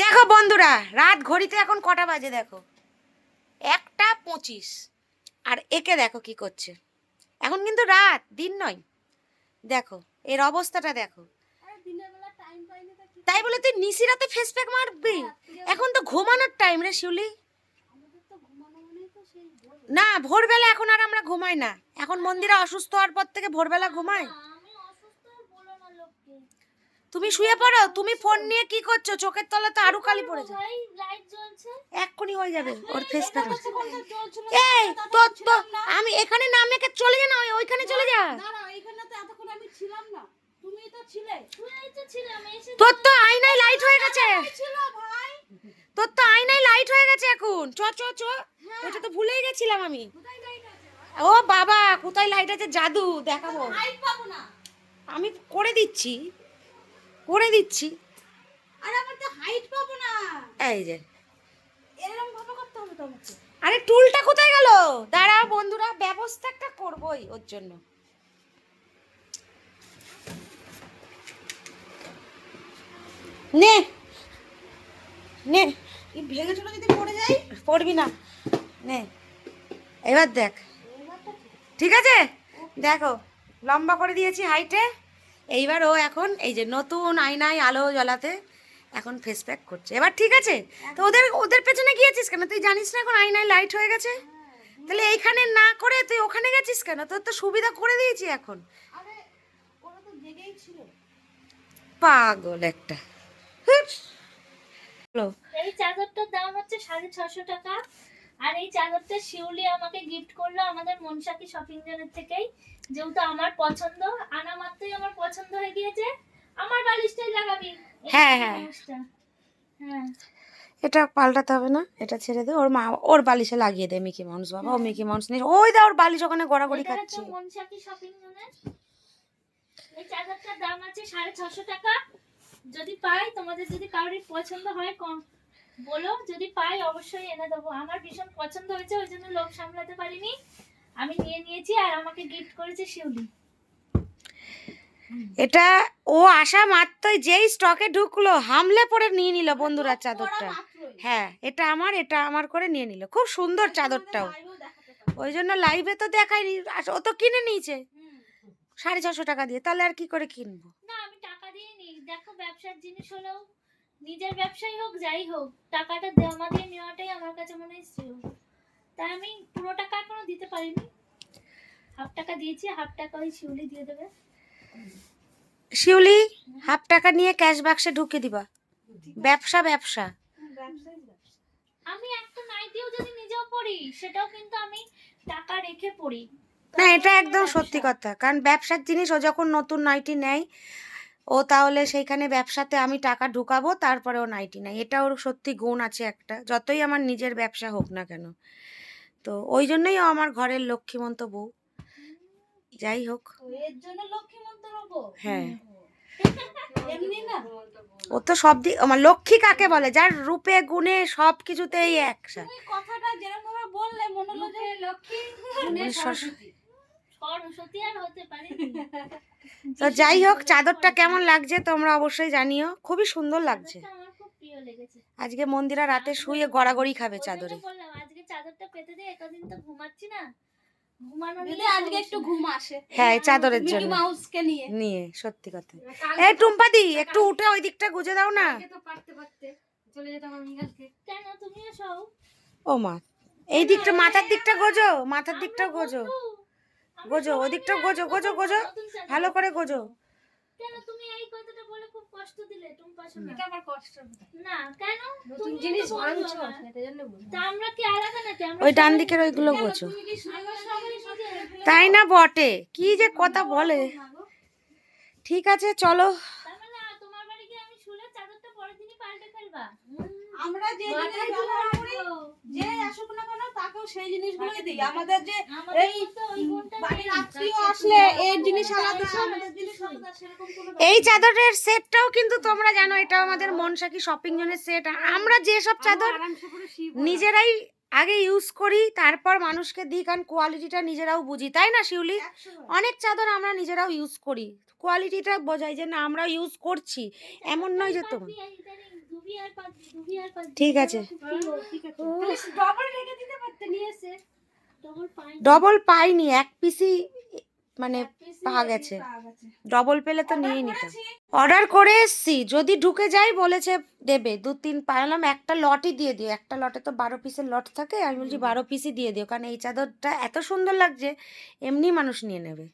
দেখো বন্ধুরা রাত ঘড়িতে এখন কটা বাজে দেখো? একটা পঁচিশ। আর একে দেখো কি করছে। এখন কিন্তু রাত দিন নয়। দেখো এর অবস্থাটা দেখো। তাই বলে তুই নিশি রাতে ফেস প্যাক মারবি? এখন তো ঘুমানোর টাইম রে শিউলি। না ভোরবেলা এখন আর আমরা ঘুমাই না। এখন মন্দিরা অসুস্থ হওয়ার পর থেকে ভোরবেলা ঘুমাই তুমি শুয়ে পড়ো তুমি ফোন নিয়ে কি করছ? চোখের তলা তো আরও কালি পড়েছে এক্ষুনি হয়ে যাবে ওর ফেস এই তো তো আমি এখানে নামে কে চলে যা না ওইখানে চলে যা। না না না। তোর তো আয়নায় লাইট হয়ে গেছে। তোর তো আয়নায় লাইট হয়ে গেছে এখন। চ চ চ। ওটা তো ভুলেই গেছিলাম আমি। ও বাবা কোথায় লাইট আছে? জাদু দেখাবো। না। আমি করে দিচ্ছি। করে দিচ্ছি। আরে আমার তো হাইট পাবো না। এই যে। এরকম ভাবে করতে হবে তো আমাকে। আরে টুলটা কোথায় গেল? দাঁড়াও বন্ধুরা ব্যবস্থা একটা করবোই ওর জন্য। নে। নে। ভেঙে চলে যদি পড়ে যাই পড়বি না। নে। এবার দেখ। ঠিক আছে? দেখো লম্বা করে দিয়েছি হাইটে এইবার ও এখন এই যে নতুন আয়নায় আলো জ্বালাতে এখন ফেস প্যাক করছে। এবার ঠিক আছে? তো ওদের ওদের পেছনে গিয়েছিস কেন? তুই জানিস না এখন আয়নায় লাইট হয়ে গেছে? তাহলে এইখানে না করে তুই ওখানে গেছিস কেন? তোর তো সুবিধা করে দিয়েছি এখন। পাগল একটা। এই চাদরটার দাম হচ্ছে সাড়ে ছশো টাকা। আর এই চাদরটা শিউলি আমাকে গিফট করল আমাদের মনসাকি শপিং জোনের থেকেই। যেহেতু আমার পছন্দ আনা মাত্রই আমার পছন্দ হয়ে গিয়েছে আমার বালিশটাই লাগাবি। হ্যাঁ, হ্যাঁ। হ্যাঁ। এটা পাল্টাতে হবে না এটা ছেড়ে দে। ওর মা ওর বালিশে লাগিয়ে দে মিকি মাউস বাবা। ও মিকি মাউস নিয়ে ওই দা ওর বালিশ ওখানে গড়াগড়ি খাচ্ছে। শপিং এই চাদরটার দাম আছে সাড়ে ছশো টাকা। যদি পাই তোমাদের যদি কারোর পছন্দ হয় কম বলো। যদি পাই অবশ্যই এনে দেবো। আমার ভীষণ পছন্দ হয়েছে ওই জন্য লোক সামলাতে পারিনি। আমি নিয়ে নিয়েছি আর আমাকে গিফট করেছে শিউলি। এটা ও আসা মাত্রই যেই স্টকে ঢুকলো হামলে পরে নিয়ে নিল বন্ধুরা চাদরটা। হ্যাঁ এটা আমার এটা আমার করে নিয়ে নিল। খুব সুন্দর চাদরটাও। ওই জন্য লাইভে তো দেখায়নি ও তো কিনে নিয়েছে। সাড়ে ছশো টাকা দিয়ে তাহলে আর কি করে কিনবো? না আমি টাকা দিয়ে নি দেখো ব্যবসার জিনিস হলেও নিজের ব্যবসাই হোক যাই হোক টাকাটা জমা দিয়ে নেওয়াটাই আমার কাছে মনে হয় তাই আমি পুরো টাকা এখনও দিতে পারিনি। হাফ টাকা দিয়েছি হাফ টাকা ওই শিউলি দিয়ে দেবে। শিউলি হাফ টাকা নিয়ে ক্যাশ বাক্সে ঢুকে দিবা। ব্যবসা ব্যবসা। আমি একটা নাইটিও যদি নিজেও পড়ি সেটাও কিন্তু আমি টাকা রেখে পড়ি। না এটা একদম সত্যি কথা। কারণ ব্যবসার জিনিস ও যখন নতুন নাইটি নেয় ও তাহলে সেইখানে ব্যবসাতে আমি টাকা ঢুকাবো তারপরে ও নাইটি নেয়। এটা ওর সত্যি গুণ আছে একটা। যতই আমার নিজের ব্যবসা হোক না কেন। তো ওই জন্যই ও আমার ঘরের লক্ষ্মীমন্ত বউ। যাই হোক। হ্যাঁ। ও তো সব দিক আমার লক্ষ্মী কাকে বলে? যার রূপে গুণে সব কিছুতেই একসাথে। তুমি কথাটা যেরকম ভাবে বললে মনে হলো যে লক্ষ্মী সরস্বতী। আর হতে পারে। তো যাই হোক চাদরটা কেমন লাগছে তোমরা অবশ্যই জানিও। খুবই সুন্দর লেগেছে। আজকে মন্দিরা রাতে শুয়ে গড়াগড়ি খাবে চাদরে। তো ঘুমাচ্ছি না ঘুমানো যদি নিয়ে আজকে একটু ঘুম আসে। হ্যাঁ চাদরের জন্য। মাউসকে নিয়ে। নিয়ে সত্যি কথা। এই টুম্পাদি একটু উঠে ওই দিকটা গুজে দাও না। চলে যেতাম আমি কালকে। কেন? ও মা এই দিকটা মাথার দিকটা গোজো মাথার দিকটা গোজো। গোজো ওদিকটা গোজো গোজো গোজো। ভালো করে গোজো। কেন? তুমি এই কথাটা কষ্ট দিলে তুমি পছন্দ এটা আমার কষ্ট না কেন? নতুন জিনিস ভাঙছো এটা জন্য বলছি। তা আমরা কি আলাদা নাকি? আমরা ওই ডান দিকের ওইগুলো নিজে- তাই না বটে? কি যে কথা বলে? ঠিক আছে চলো তার মানে আ- তোমার বাড়ি গিয়ে আমি শুলে চাদরটা পরের দিনই পাল্টে ফেলবা আমরা যে জিনিস ব্যবহার করি যে আসুক না কেন তাকেও সেই জিনিসগুলোই দিই। আমাদের যে এই মধ্যে ওই গুণটা বাড়ির আত্মীয় আসলে এর জিনিস আলাদা আমাদের জিনিস আলাদা সেরকম কোনো এই চাদরের সেটটাও কিন্তু তোমরা জানো এটা আমাদের মনসাকি শপিং জোনের সেট আমরা যেসব চাদর আরামসে করে শিব নিজেরাই আগে ইউজ করি তারপর মানুষকে দিই কারণ কোয়ালিটিটা নিজেরাও বুঝি তাই না শিউলি? অনেক চাদর আমরা নিজেরাও ইউজ করি। কোয়ালিটিটা বোঝাই যে না আমরা ইউজ করছি। এমন নয় যে তোমার ঠিক আছে। ডবল পাইনি। এক পিসি মানে পাওয়া গেছে। পাওয়া গেছে। ডবল পেলে তো নিয়ে নিতাম। অর্ডার করে এসছি। যদি ঢুকে যাই বলেছে দেবে। দু তিন পাইলাম একটা লটই দিয়ে দিও। একটা লটে তো বারো পিসের লট থাকে। আমি বলছি বারো পিসই দিয়ে দিও। কারণ এই চাদরটা এত সুন্দর লাগছে এমনি মানুষ নিয়ে নেবে।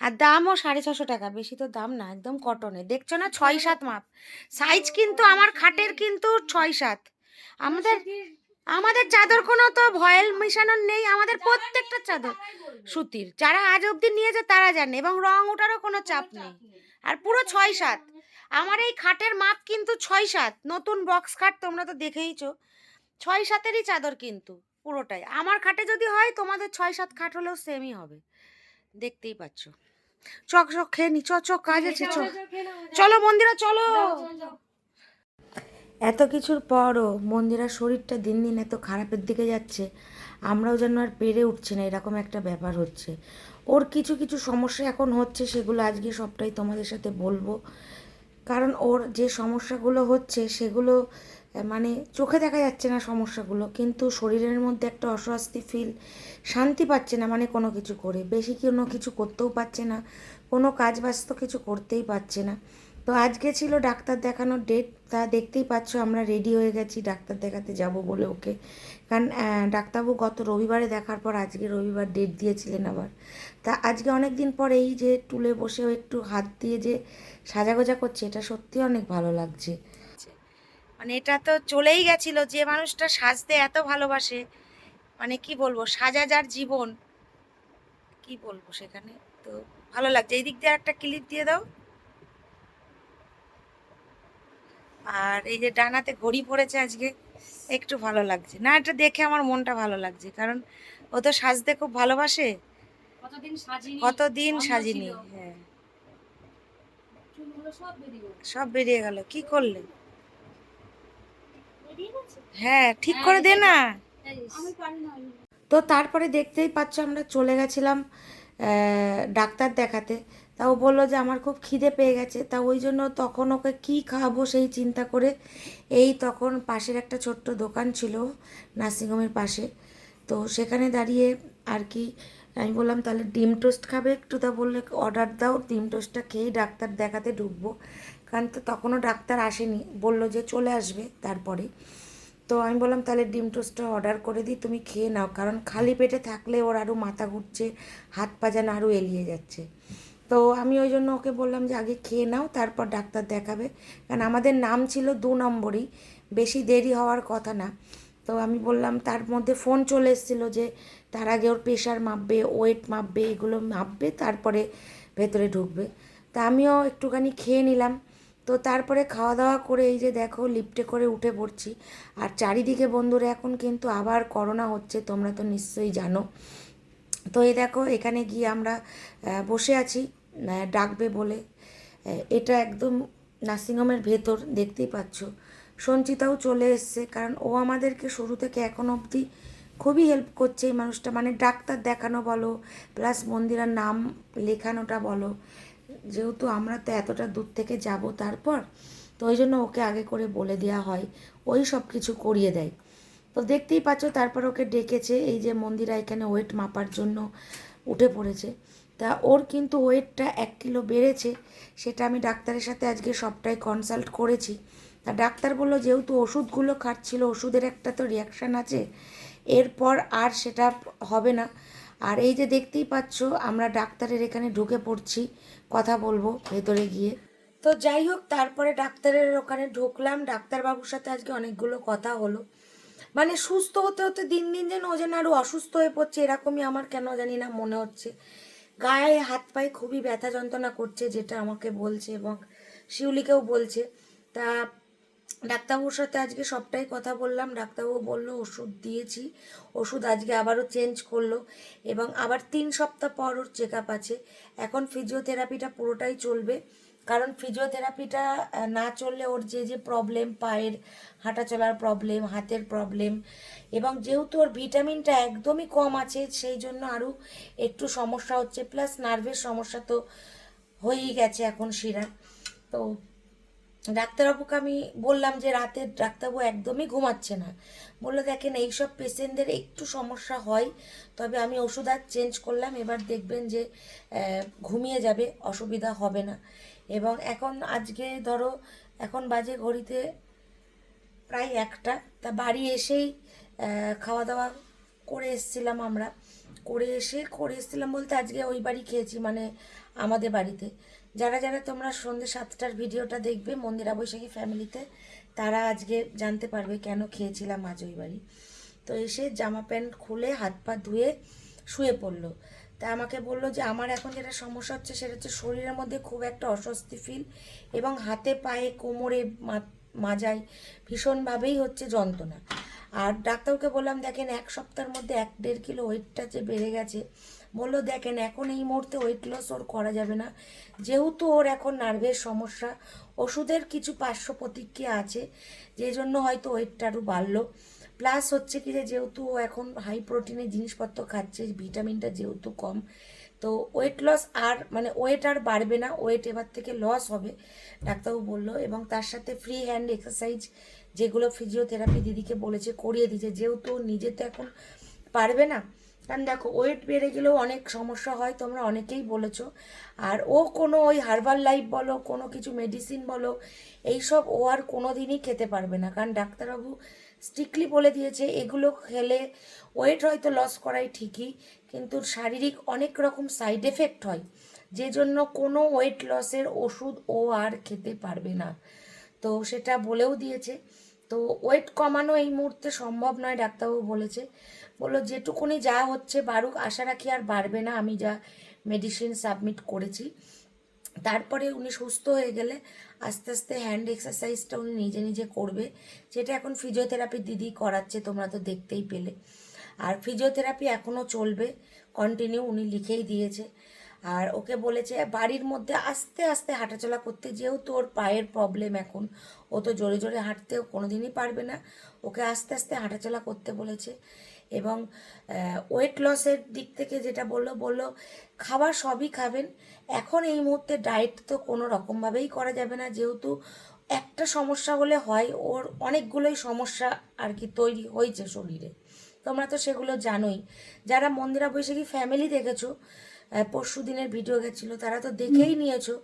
আর দামও সাড়ে ছশো টাকা, বেশি তো দাম না, একদম কটনে দেখছ না, ছয় সাত মাপ। সাইজ কিন্তু আমার, খাটের কিন্তু ছয় সাত। আমাদের আমাদের চাদর কোনো তো ভয়েল মেশানোর নেই, আমাদের প্রত্যেকটা চাদর। সুতির, যারা আজ অবধি নিয়েছে তারা জানে, এবং রং ওঠারও কোনো চাপ নেই। আর পুরো ছয় সাত। আমার এই খাটের মাপ কিন্তু ছয় সাত। নতুন বক্স খাট তোমরা তো দেখেইছো। ছয় সাতেরই চাদর কিন্তু, পুরোটাই। আমার খাটে যদি হয়, তোমাদের ছয় সাত খাট হলেও সেমই হবে। দেখতেই পাচ্ছ। চক চক খেয়ে নি চ চক কাজ আছে চ। চলো মন্দিরা চলো। এত কিছুর পরও মন্দিরার শরীরটা দিন দিন এত খারাপের দিকে যাচ্ছে আমরাও যেন আর পেরে উঠছে না এরকম একটা ব্যাপার হচ্ছে। ওর কিছু কিছু সমস্যা এখন হচ্ছে সেগুলো আজকে সবটাই তোমাদের সাথে বলব। কারণ ওর যে সমস্যাগুলো হচ্ছে সেগুলো মানে চোখে দেখা যাচ্ছে না সমস্যাগুলো, কিন্তু শরীরের মধ্যে একটা অস্বস্তি ফিল শান্তি পাচ্ছে না মানে কোনো কিছু করে। বেশি কোনো কিছু করতেও পারছে না, কোনো কাজ বাজ তো কিছু করতেই পারছে না। তো আজকে ছিল ডাক্তার দেখানোর ডেট তা দেখতেই পাচ্ছ আমরা রেডি হয়ে গেছি ডাক্তার দেখাতে যাব বলে ওকে। কারণ ডাক্তারবাবু গত রবিবারে দেখার পর আজকে রবিবার ডেট দিয়েছিলেন আবার। তা আজকে অনেক দিন পর এই যে টুলে বসেও একটু হাত দিয়ে যে সাজাগোজা করছে, এটা সত্যি অনেক ভালো লাগছে। মানে এটা তো চলেই গেছিল যে মানুষটা সাজতে এত ভালোবাসে মানে কি বলব সাজা যার জীবন কি বলব সেখানে? তো ভালো লাগছে। এই দিক দিয়ে একটা ক্লিপ দিয়ে দাও। আর এই যে ডানাতে ঘড়ি পড়েছে আজকে একটু ভালো লাগছে। না এটা দেখে আমার মনটা ভালো লাগছে কারণ ও তো সাজতে খুব ভালোবাসে। কতদিন সাজিনি। হ্যাঁ। সব বেরিয়ে গেল। কি করলে? হ্যাঁ ঠিক করে দে না। তো তারপরে দেখতেই পাচ্ছ আমরা চলে গেছিলাম ডাক্তার দেখাতে। তা ও বলল যে আমার খুব খিদে পেয়ে গেছে। তা ওই জন্য তখন ওকে কী খাওয়াবো সেই চিন্তা করে এই তখন পাশের একটা ছোট্ট দোকান ছিল নার্সিংহোমের পাশে। তো সেখানে দাঁড়িয়ে আর কি, আমি বললাম, তাহলে ডিম টোস্ট খাবে একটু? তা বললে, অর্ডার দাও, ডিম টোস্টটা খেয়েই ডাক্তার দেখাতে ঢুকবো। কারণ তো তখনও ডাক্তার আসেনি, বলল যে চলে আসবে তারপরে। তো আমি বললাম, তাহলে ডিম টোস্টটা অর্ডার করে দিই, তুমি খেয়ে নাও। কারণ খালি পেটে থাকলে ওর আরও মাথা ঘুরছে, হাত পা যেন আরও এলিয়ে যাচ্ছে। তো আমি ওই জন্য ওকে বললাম যে, আগে খেয়ে নাও, তারপর ডাক্তার দেখাবে। কারণ আমাদের নাম ছিল দু নম্বরই, বেশি দেরি হওয়ার কথা না। তো আমি বললাম, তার মধ্যে ফোন চলে এসেছিল যে, তার আগে ওর প্রেশার মাপবে, ওয়েট মাপবে, এগুলো মাপবে, তারপরে ভেতরে ঢুকবে। তা আমিও একটুখানি খেয়ে নিলাম। তো তারপরে খাওয়া দাওয়া করে এই যে দেখো লিফটে করে উঠে পড়ছি। আর চারিদিকে বন্ধুরা, এখন কিন্তু আবার করোনা হচ্ছে, তোমরা তো নিশ্চয়ই জানো। তো এই দেখো, এখানে গিয়ে আমরা বসে আছি ডাকবে বলে। এটা একদম নার্সিংহোমের ভেতর, দেখতেই পাচ্ছ। সঞ্চিতাও চলে এসছে, কারণ ও আমাদেরকে শুরু থেকে এখন অবধি খুবই হেল্প করছে এই মানুষটা। মানে ডাক্তার দেখানো বলো প্লাস মন্দিরের নাম লেখানোটা বলো। যেহেতু আমরা তো এতটা দূর থেকে যাব তারপর, তো ওই জন্য ওকে আগে করে বলে দেওয়া হয়, ওই সব কিছু করিয়ে দেয়। তো দেখতেই পাচ্ছ তারপর ওকে ডেকেছে, এই যে মন্দিরা এখানে ওয়েট মাপার জন্য উঠে পড়েছে। তা ওর কিন্তু ওয়েটটা এক কিলো বেড়েছে, সেটা আমি ডাক্তারের সাথে আজকে সবটাই কনসাল্ট করেছি। তা ডাক্তার বলল, যেহেতু ওষুধগুলো খাচ্ছিল, ওষুধের একটা তো রিয়াকশান আছে, এরপর আর সেটা হবে না। আর এই যে দেখতেই পাচ্ছ, আমরা ডাক্তারের এখানে ঢুকে পড়ছি, কথা বলব ভেতরে গিয়ে। তো যাই হোক, তারপরে ডাক্তারের ওখানে ঢুকলাম, ডাক্তারবাবুর সাথে আজকে অনেকগুলো কথা হলো। মানে সুস্থ হতে হতে দিন দিন যেন ও যেন আরও অসুস্থ হয়ে পড়ছে, এরকমই আমার কেন জানি না মনে হচ্ছে। গায়ে হাত পায়ে খুবই ব্যথা যন্ত্রণা করছে, যেটা আমাকে বলছে এবং শিউলিকেও বলছে। তা ডাক্তারবাবুর সাথে আজকে সবটাই কথা বললাম। ডাক্তারবাবু বলল, ওষুধ দিয়েছি। ওষুধ আজকে আবারও চেঞ্জ করল এবং আবার তিন সপ্তাহ পর ওর চেক আপ আছে। এখন ফিজিওথেরাপিটা পুরোটাই চলবে। কারণ ফিজিওথেরাপিটা না চললে ওর যে যে প্রবলেম পায়ের হাঁটা চলার প্রবলেম হাতের প্রবলেম এবং যেহেতু ওর ভিটামিনটা একদমই কম আছে, সেই জন্য আরও একটু সমস্যা হচ্ছে। প্লাস নার্ভের সমস্যা তো হয়েই গেছে এখন শিরা তো ডাক্তারবাবুকে আমি বললাম যে রাতে ডাক্তারবাবু একদমই ঘুমাচ্ছে না। বলল, দেখেন, এইসব পেশেন্টদের একটু সমস্যা হয়, তবে আমি ওষুধ আর চেঞ্জ করলাম, এবার দেখবেন যে ঘুমিয়ে যাবে, অসুবিধা হবে না। এবং এখন আজকে ধরো, এখন বাজে ঘড়িতে প্রায় একটা, তা বাড়ি এসেই খাওয়া দাওয়া করে এসেছিলাম আমরা। করে এসে, করে এসেছিলাম বলতে আজকে ওই বাড়ি খেয়েছি মানে আমাদের বাড়িতে। যারা যারা তোমরা সন্ধ্যে সাতটার ভিডিওটা দেখবে মন্দিরা বৈশাখী ফ্যামিলিতে, তারা আজকে জানতে পারবে কেন খেয়েছিলাম আজ ওই বাড়ি। তো এসে জামা প্যান্ট খুলে হাত পা ধুয়ে শুয়ে পড়ল। তা আমাকে বলল যে, আমার এখন যেটা সমস্যা হচ্ছে সেটা হচ্ছে শরীরের মধ্যে খুব একটা অস্বস্তি ফিল এবং হাতে পায়ে কোমরে মাজায় ভীষণভাবেই হচ্ছে যন্ত্রণা। আর ডাক্তারকে বললাম, দেখেন, এক সপ্তাহের মধ্যে এক দেড় কিলো ওয়েটটা যে বেড়ে গেছে। বলল, দেখেন, এখন এই মুহূর্তে ওয়েট লস ওর করা যাবে না। যেহেতু ওর এখন নার্ভের সমস্যা, ওষুধের কিছু পার্শ্ব প্রতিক্রিয়া আছে, যে জন্য হয়তো ওয়েটটা আরও বাড়লো। প্লাস হচ্ছে কি যে, যেহেতু ও এখন হাই প্রোটিনের জিনিসপত্র খাচ্ছে, ভিটামিনটা যেহেতু কম তো ওয়েট লস আর মানে ওয়েট আর বাড়বে না ওয়েট এবার থেকে লস হবে, ডাক্তারবাবু বলল। এবং তার সাথে ফ্রি হ্যান্ড এক্সারসাইজ যেগুলো ফিজিওথেরাপি দিদিকে বলেছে, করিয়ে দিয়েছে। যেহেতু নিজে তো এখন পারবে না, কারণ দেখো ওয়েট বেড়ে গেলেও অনেক সমস্যা হয়, তোমরা অনেকেই বলেছ। আর ও কোনো ওই হার্বাল লাইফ বলো, কোনো কিছু মেডিসিন বলো, এইসব ও আর কোনো দিনই খেতে পারবে না। কারণ ডাক্তারবাবু স্ট্রিক্টলি বলে দিয়েছে, এগুলো খেলে ওয়েট হয়তো লস করাই ঠিকই, কিন্তু শারীরিক অনেক রকম সাইড এফেক্ট হয় যে জন্য কোনো ওয়েট লসের ওষুধ ও আর খেতে পারবে না। তো সেটা বলেও দিয়েছে। তো ওয়েট কমানো এই মুহূর্তে সম্ভব নয়, ডাক্তারবাবু বলেছে। বলল, যেটুকুনি যা হচ্ছে বাড়ুক আশা রাখি আর বাড়বে না। আমি যা মেডিসিন সাবমিট করেছি তারপরে উনি সুস্থ হয়ে গেলে আস্তে আস্তে হ্যান্ড এক্সারসাইজটা উনি নিজে নিজে করবে, যেটা এখন ফিজিওথেরাপি দিদি করাচ্ছে, তোমরা তো দেখতেই পেলে। আর ফিজিওথেরাপি এখনও চলবে কন্টিনিউ উনি লিখেই দিয়েছে। আর ওকে বলেছে, বাড়ির মধ্যে আস্তে আস্তে হাঁটাচলা করতে যেহেতু ওর পায়ের প্রবলেম এখন। ও তো জোরে জোরে হাঁটতেও কোনোদিনই পারবে না। ওকে আস্তে আস্তে হাঁটাচলা করতে বলেছে। এবং ওয়েট লসের দিক থেকে যেটা বলল বলল খাবার সবই খাবেন। এখন এই মুহূর্তে ডায়েট তো কোনো রকমভাবেই করা যাবে না। যেহেতু একটা সমস্যা হলে হয় ওর অনেকগুলোই সমস্যা আর কি তৈরি হয়েছে শরীরে। তোমরা তো সেগুলো জানোই। যারা মন্দিরা বৈশাখী ফ্যামিলি দেখেছ পরশু দিনের ভিডিও গেছিল তারা তো দেখেই নিয়েছো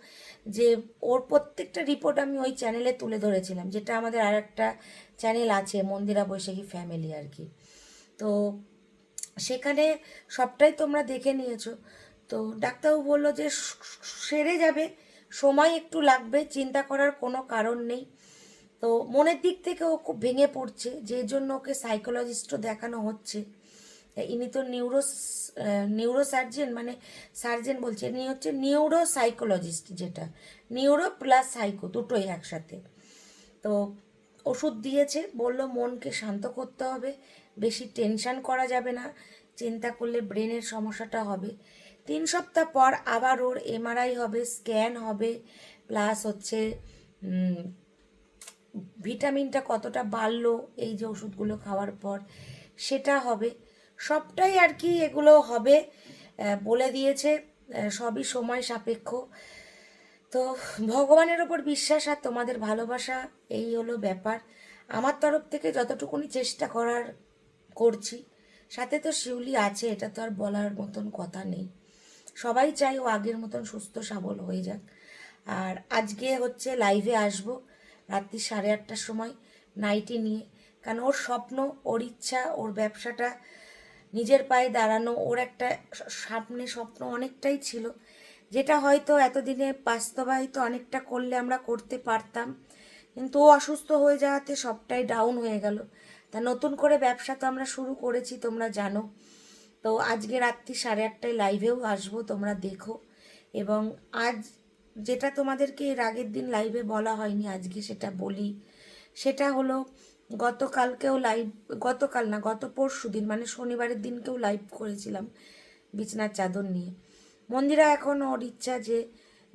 যে ওর প্রত্যেকটা রিপোর্ট আমি ওই চ্যানেলে তুলে ধরেছিলাম যেটা আমাদের আর একটা চ্যানেল আছে মন্দিরা বৈশাখী ফ্যামিলি আর কি। তো সেখানে সবটাই তোমরা দেখে নিয়েছো। তো ডাক্তারবাবু বলল যে সেরে যাবে, সময় একটু লাগবে, চিন্তা করার কোনো কারণ নেই। তো মনের দিক থেকে ও খুব ভেঙে পড়ছে, যে জন্য ওকে সাইকোলজিস্টও দেখানো হচ্ছে। ইনি তো নিউরো নিউরো সার্জেন মানে সার্জেন বলছে, ইনি হচ্ছে নিউরো সাইকোলজিস্ট যেটা। নিউরো প্লাস সাইকো, দুটোই একসাথে। তো ওষুধ দিয়েছে, বলল মনকে শান্ত করতে হবে বেশি টেনশন করা যাবে না, চিন্তা করলে ব্রেনের সমস্যাটা হবে। তিন সপ্তাহ পর আবার ওর এমআরআই হবে স্ক্যান হবে প্লাস হচ্ছে ভিটামিনটা কতটা বাড়লো এই যে ওষুধগুলো খাওয়ার পর, সেটা হবে। সবটাই আর কি এগুলো হবে বলে দিয়েছে সবই সময় সাপেক্ষ। তো ভগবানের ওপর বিশ্বাস আর তোমাদের ভালোবাসা, এই হলো ব্যাপার। আমার তরফ থেকে যতটুকুনি চেষ্টা করার করছি। সাথে তো শিউলি আছে, এটা তো আর বলার মতন কথা নেই। সবাই চাই ও আগের মতন সুস্থ, সবল হয়ে যাক। আর আজকে হচ্ছে লাইভে আসব রাত্রি সাড়ে আটটার সময় নাইটি নিয়ে। কারণ ওর স্বপ্ন, ওর ইচ্ছা, ওর ব্যবসাটা, নিজের পায়ে দাঁড়ানো, ওর একটা সামনে স্বপ্ন অনেকটাই ছিল। যেটা হয়তো এতদিনে বাস্তবায়িত অনেকটা করলে আমরা করতে পারতাম। কিন্তু ও অসুস্থ হয়ে যাওয়াতে সবটাই ডাউন হয়ে গেল। তা নতুন করে ব্যবসা তো আমরা শুরু করেছি, তোমরা জানো। তো আজকে রাত্রি সাড়ে আটটায় লাইভেও আসব, তোমরা দেখো। এবং আজ যেটা তোমাদেরকে এর আগের দিন লাইভে বলা হয়নি, আজকে সেটা বলি। সেটা হলো, গতকালকেও লাইভ গতকাল না, গত পরশু দিন মানে শনিবারের দিনকেও লাইভ করেছিলাম বিছনার চাদর নিয়ে। মন্দিরা এখন ওর ইচ্ছা যে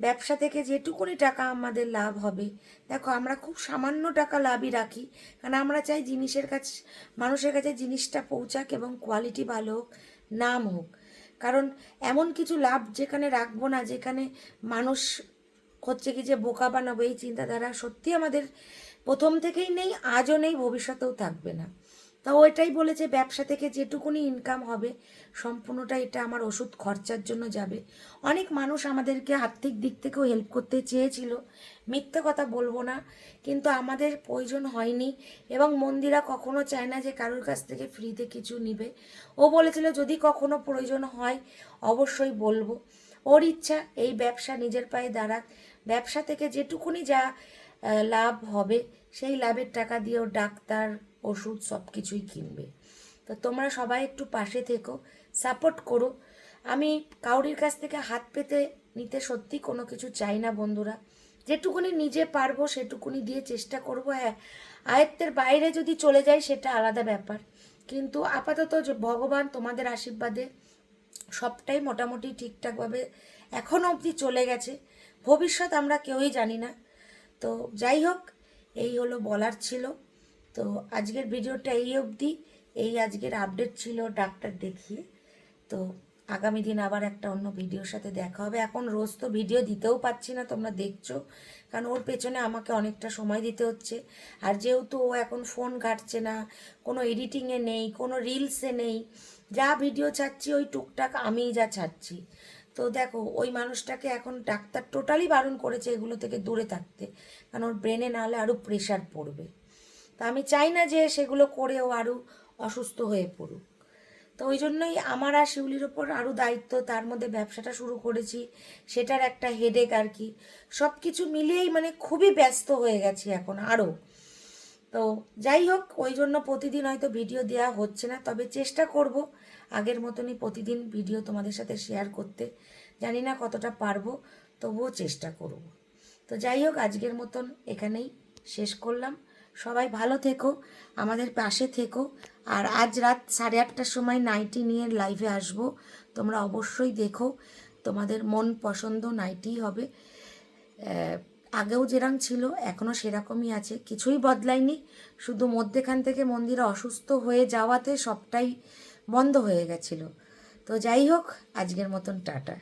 ব্যবসা থেকে যেটুকুনি টাকা আমাদের লাভ হবে। দেখো, আমরা খুব সামান্য টাকা লাভই রাখি, কারণ আমরা চাই জিনিসের কাছে, মানুষের কাছে জিনিসটা পৌঁছাক এবং কোয়ালিটি ভালো হোক, নাম হোক। কারণ এমন কিছু লাভ যেখানে রাখব না, যেখানে মানুষ হচ্ছে কি যে বোকা বানাবো, এই চিন্তাধারা সত্যি আমাদের প্রথম থেকেই নেই, আজও নেই, ভবিষ্যতেও থাকবে না। তা ওইটাই বলেছে, ব্যবসা থেকে যেটুকুনি ইনকাম হবে, সম্পূর্ণটা এটা আমার ওষুধ খরচার জন্য যাবে। অনেক মানুষ আমাদেরকে আর্থিক দিক থেকেও হেল্প করতে চেয়েছিল, মিথ্যে কথা বলব না, কিন্তু আমাদের প্রয়োজন হয়নি এবং মন্দিরা কখনো চায় না যে কারোর কাছ থেকে ফ্রিতে কিছু নিবে। ও বলেছিল, যদি কখনো প্রয়োজন হয়, অবশ্যই বলব। ওর ইচ্ছা, এই ব্যবসা নিজের পায়ে দাঁড়াক। ব্যবসা থেকে যেটুকুনি যা লাভ হবে, সেই লাভের টাকা দিয়ে ও ডাক্তার ওষুধ সব কিছুই কিনবে। তো তোমরা সবাই একটু পাশে থেকো, সাপোর্ট করো। আমি কাউরির কাছ থেকে হাত পেতে নিতে সত্যি কোনো কিছু চাই না বন্ধুরা। যেটুকুনি নিজে পারব সেটুকুনি দিয়ে চেষ্টা করব হ্যাঁ। আয়ত্তের বাইরে যদি চলে যায় সেটা আলাদা ব্যাপার। কিন্তু আপাতত ভগবান তোমাদের আশীর্বাদে সবটাই মোটামুটি ঠিকঠাকভাবে এখনও অবধি চলে গেছে। ভবিষ্যৎ আমরা কেউই জানি না। তো যাই হোক, এই হলো বলার ছিল। তো আজকের ভিডিওটা এই অবধি। এই আজকের আপডেট ছিল ডাক্তার দেখিয়ে। তো আগামী দিন আবার একটা অন্য ভিডিওর সাথে দেখা হবে। এখন রোজ তো ভিডিও দিতেও পাচ্ছি না, তোমরা দেখছ। কারণ ওর পেছনে আমাকে অনেকটা সময় দিতে হচ্ছে। আর যেহেতু ও এখন ফোন ঘাটছে না, কোনো এডিটিংয়ে নেই, কোনো রিলসে নেই, যা ভিডিও ছাড়ছি ওই টুকটাক আমিই যা ছাড়ছি। তো দেখো, ওই মানুষটাকে এখন ডাক্তার টোটালি বারণ করেছে এগুলো থেকে দূরে থাকতে। কারণ ওর ব্রেনে না হলে আরও প্রেশার পড়বে। তা আমি চাই না যে সেগুলো করেও আরও অসুস্থ হয়ে পড়ুক। তো ওই জন্যই আমার আর শিউলির ওপর আরও দায়িত্ব, তার মধ্যে ব্যবসাটা শুরু করেছি, সেটার একটা হেডেক আর কি। সব কিছু মিলিয়েই মানে খুবই ব্যস্ত হয়ে গেছি এখন আরও তো যাই হোক, ওই জন্য প্রতিদিন হয়তো ভিডিও দেওয়া হচ্ছে না, তবে চেষ্টা করব আগের মতনই প্রতিদিন ভিডিও তোমাদের সাথে শেয়ার করতে। জানি না কতটা পারব, তবুও চেষ্টা করব। তো যাই হোক, আজকের মতন এখানেই শেষ করলাম। সবাই ভালো থেকো, আমাদের পাশে থেকো। আর আজ রাত সাড়ে আটটার সময় নাইটি নিয়ে লাইভে আসব, তোমরা অবশ্যই দেখো, তোমাদের মন পছন্দ নাইটি হবে। আগেও যেরকম ছিল এখনও সেরকমই আছে, কিছুই বদলায়নি, শুধু মধ্যেখান থেকে মন্দিরে অসুস্থ হয়ে যাওয়াতে সবটাই বন্ধ হয়ে গেছিল। তো যাই হোক, আজকের মতন টাটা।